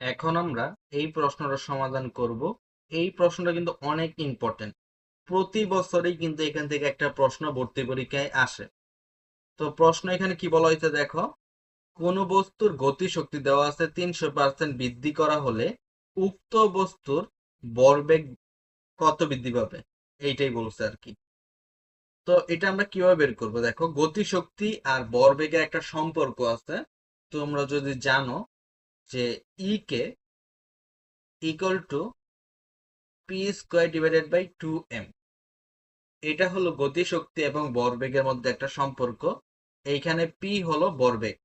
এখন আমরা এই প্রশ্নটার সমাধান করব। এই প্রশ্নটা কিন্তু অনেক ইম্পর্টেন্ট প্রতি বছরই কিন্তু এখান থেকে একটা প্রশ্ন ভর্তি পরীক্ষায় আসে। তো প্রশ্ন এখানে কি বলা হয়েছে দেখো? কোন বস্তুর গতিশক্তি দেওয়া আছে তিনশো পার্সেন্ট বৃদ্ধি করা হলে উক্ত বস্তুর বরবেগ কত বৃদ্ধি পাবে? এইটাই বলছে আর কি। তো এটা আমরা কীভাবে বের করব? দেখো, গতিশক্তি আর ভরবেগের একটা সম্পর্ক আছে। তোমরা যদি জানো যে E K equal to P square divided by two M এটা হলো গতি শক্তি এবং ভরবেগের মধ্যে একটা সম্পর্ক। এইখানে পি হলো ভরবেগ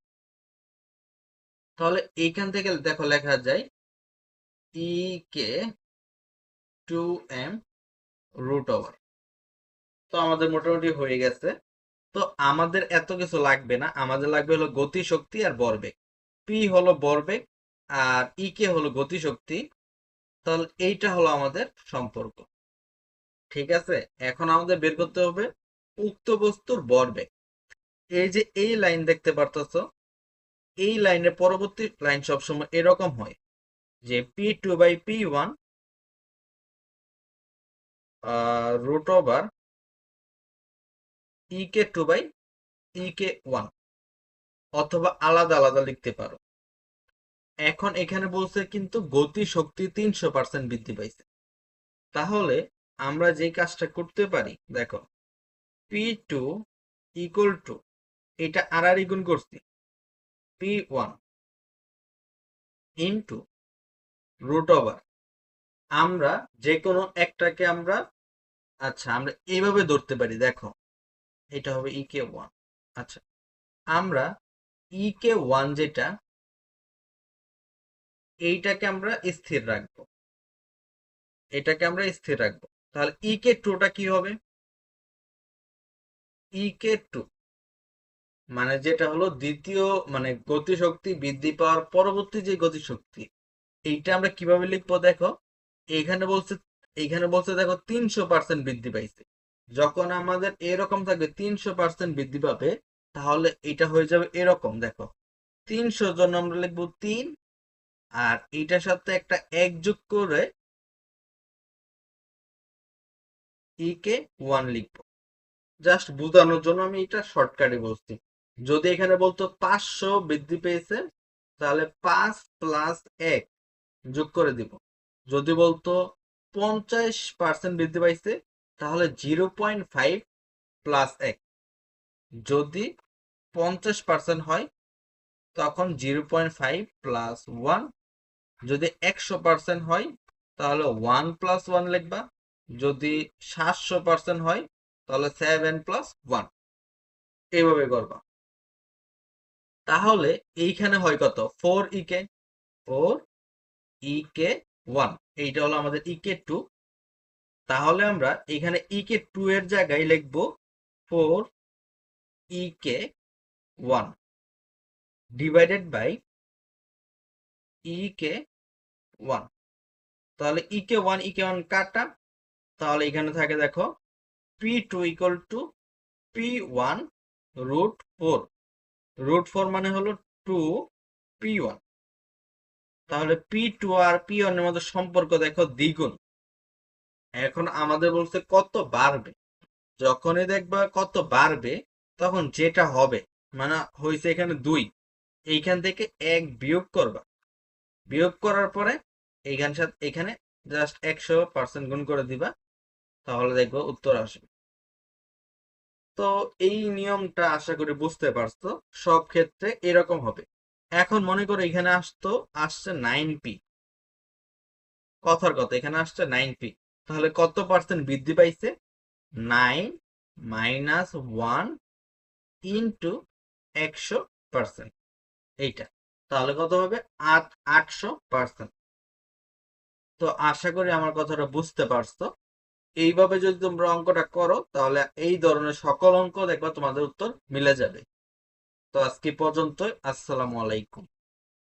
তাহলে এইখান থেকে দেখো লেখা যায় E K two M root over তো আমাদের মোটামুটি হয়ে গেছে। তো আমাদের এত কিছু লাগবে না। আমাদের লাগবে হলো গতি শক্তি আর ভরবেগ পি হলো ভরবেগ আর ই কে হলো গতি শক্তি তাহলে এইটা হলো আমাদের সম্পর্ক। ঠিক আছে? এখন আমাদের বের করতে হবে উক্ত বস্তুর ভরবেগ এই যে এই লাইন দেখতে পারতেছ, এই লাইনের পরবর্তী লাইন সবসময় এরকম হয় যে P two by P one root over E K two by E K one অথবা আলাদা আলাদা লিখতে পারো। এখন এখানে বলছে কিন্তু গতি শক্তি তিনশো পার্সেন্ট বৃদ্ধি পাইছে। তাহলে আমরা যে কাজটা করতে পারি, দেখো পি টু ইকুয়াল টু এটা আর আর গুণ করছি P one into root over আমরা যে কোনো একটাকে আমরা আচ্ছা আমরা এইভাবে ধরতে পারি, দেখো, এটা হবে ই কে ওয়ান আচ্ছা আমরা ই কে ওয়ান যেটা এইটাকে আমরা স্থির রাখব। এটাকে আমরা স্থির রাখব। তাহলে ই কে টুটা কি হবে? ই কে টু মানে যেটা হলো দ্বিতীয় মানে গতিশক্তি বৃদ্ধি পাওয়ার পরবর্তী যে গতিশক্তি, এইটা আমরা কীভাবে লিখব দেখো? এখানে বলছে এখানে বলছে দেখো তিনশো পার্সেন্ট বৃদ্ধি পাইছে। যখন আমাদের এরকম থাকবে তিনশো পার্সেন্ট বৃদ্ধি পাবে, তাহলে এটা হয়ে যাবে এরকম। দেখো তিনশো জন্য আমরা লিখব তিন আর এইটার সাথে একটা এক যোগ করে ই কে ওয়ান লিখব। জাস্ট বোঝানোর জন্য আমি এটা শর্টকাটে বলছি যদি এখানে বলতো পাঁচশো বৃদ্ধি পেয়েছে, তাহলে পাঁচ প্লাস এক যোগ করে দিব। যদি বলতো পঞ্চাশ পার্সেন্ট বৃদ্ধি পাইছে, তাহলে জিরো পয়েন্ট ফাইভ প্লাস এক। যদি পঞ্চাশ পার্সেন্ট হয়, তখন zero point five plus one যদি একশো পার্সেন্ট হয়, তাহলে ওয়ান প্লাস ওয়ান লিখবা। যদি সাতশো পার্সেন্ট হয়, তাহলে সেভেন প্লাস ওয়ান। এইভাবে করবা। তাহলে এইখানে হয় কত? Four E K? Four E K one. এইটা হলো আমাদের ই কে টু। তাহলে আমরা এখানে ই কে টু এর জায়গায় লিখব four E K one. Divided by E K one. তাহলে E K one E K one কাটা তাহলে এখানে থাকে দেখো P two equal to P one root four root four মানে হলো টু পি ওয়ান তাহলে পি টু আর পি ওয়ানের মধ্যে সম্পর্ক দেখো দ্বিগুণ। এখন আমাদের বলছে কত বাড়বে? যখনই দেখবা কত বাড়বে, তখন যেটা হবে মানে হয়েছে এখানে দুই। এইখান থেকে এক বিয়োগ করবা। বিয়োগ করার পরে এইখান সাথে, এখানে জাস্ট একশো পার্সেন্ট গুণ করে দিবা, তাহলে দেখব উত্তর আসবে। তো এই নিয়মটা আশা করি বুঝতে পারছ, সব ক্ষেত্রে এরকম হবে। এখন মনে করো এখানে আসতো, আসছে নাইন পি কথার কথা, এখানে আসছে নাইন পি তাহলে কত পার্সেন্ট বৃদ্ধি পাইছে? নাইন মাইনাস ওয়ান ইন্টু একশো পার্সেন্ট এইটা। তাহলে কত হবে? আট, আটশো পার্সেন্ট তো আশা করি আমার কথাটা বুঝতে পারছ। এইভাবে যদি তোমরা অঙ্কটা করো, তাহলে এই ধরনের সকল অঙ্ক দেখবা তোমাদের উত্তর মিলে যাবে। তো আজকে পর্যন্ত আসসালামু আলাইকুম।